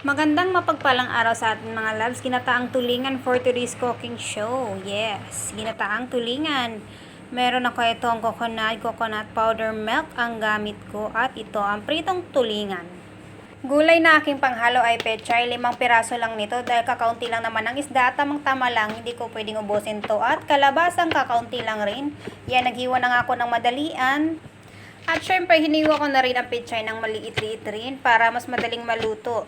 Magandang mapagpalang araw sa ating mga loves. Ginataang tulingan for today's cooking show. Yes, ginataang tulingan. Meron ako itong coconut, coconut powder milk ang gamit ko at ito ang pritong tulingan. Gulay na aking panghalo ay pechay, limang piraso lang nito dahil kakaunti lang naman ang isda tamang tama lang, hindi ko pwedeng ubusin to. At kalabasang kakaunti lang rin. Yan, naghiwa na ako ng madalian. At syempre, hiniwa ko na rin ang pechay ng maliit-liit rin para mas madaling maluto.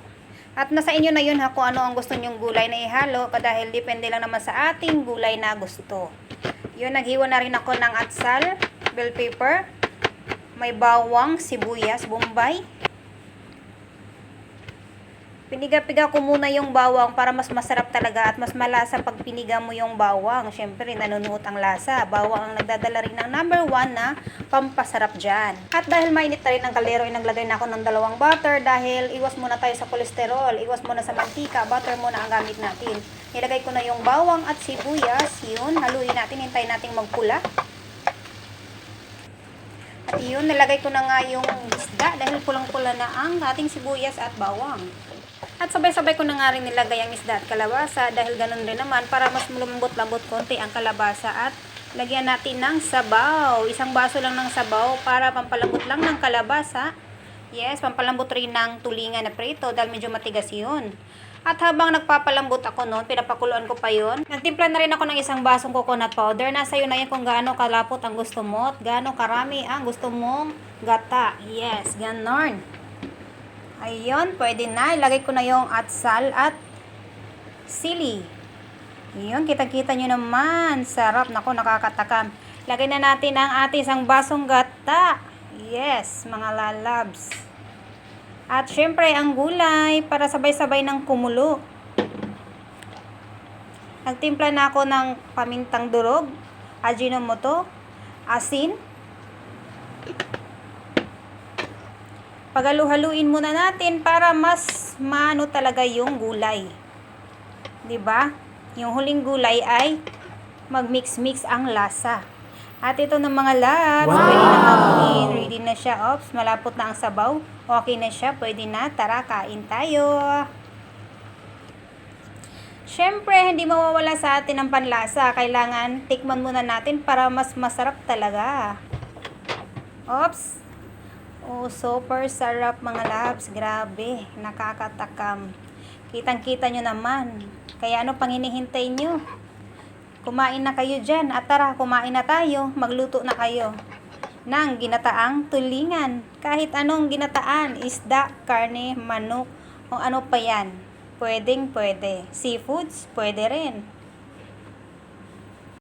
At nasa inyo na yun ha kung ano ang gusto nyong gulay na ihalo dahil depende lang naman sa ating gulay na gusto. Yun, naghiwa na rin ako ng atsal, bell pepper, may bawang, sibuyas, bombay. Piniga-piga ko muna yung bawang para mas masarap talaga at mas malasa pag piniga mo yung bawang. Siyempre, nanunuot ang lasa. Bawang ang nagdadala rin ng number one na pampasarap dyan. At dahil mainit na rin ang kalero, ay naglagay na ako ng dalawang butter dahil iwas muna tayo sa kolesterol, iwas muna sa mantika, butter muna ang gamit natin. Nilagay ko na yung bawang at sibuyas. Yun, haluin natin, hintayin natin magpula. At yun, nilagay ko na nga yung isda dahil pulang-pula na ang ating sibuyas at bawang. At sabay-sabay ko na nga rin nilagay ang isda at kalabasa dahil ganun rin naman para mas lumambot-lambot konti ang kalabasa at lagyan natin ng sabaw. Isang baso lang ng sabaw para pampalambot lang ng kalabasa. Yes, pampalambot rin ng tulingan na prito dahil medyo matigas yun. At habang nagpapalambot ako noon, pinapakuluan ko pa yun. Nagtimpla na rin ako ng isang basong coconut powder. Nasa iyo na yan kung gaano kalapot ang gusto mo at gaano karami ang gusto mong gata. Yes, ganon. Ayun, pwede na. Ilagay ko na yung atsal at sili. Ayun, kita-kita nyo naman. Sarap. Nako, nakakatakam. Lagay na natin ang ating isang basong gata. Yes, mga lalabs. At syempre, ang gulay para sabay-sabay ng kumulo. Nagtimpla na ako ng pamintang durog, ajinomoto, asin, Pagalu-haluin muna natin para mas maano talaga yung gulay. 'Di ba? Yung huling gulay ay mag-mix-mix ang lasa. At ito ng mga labs, Wow! pwede na mamunin. Ready na siya. Ops, malapot na ang sabaw. Okay na siya. Pwede na. Tara, kain tayo. Siyempre, hindi mawawala sa atin ang panlasa. Kailangan tikman muna natin para mas masarap talaga. Ops, Oh, super sarap mga labs. Grabe, nakakatakam. Kitang-kita nyo naman. Kaya ano pang hinihintay nyo? Kumain na kayo dyan. At tara, kumain na tayo. Magluto na kayo. Ng ginataang tulingan. Kahit anong ginataan. Isda, karne, manok, o ano pa yan. Pwedeng pwede. Seafoods, pwede rin.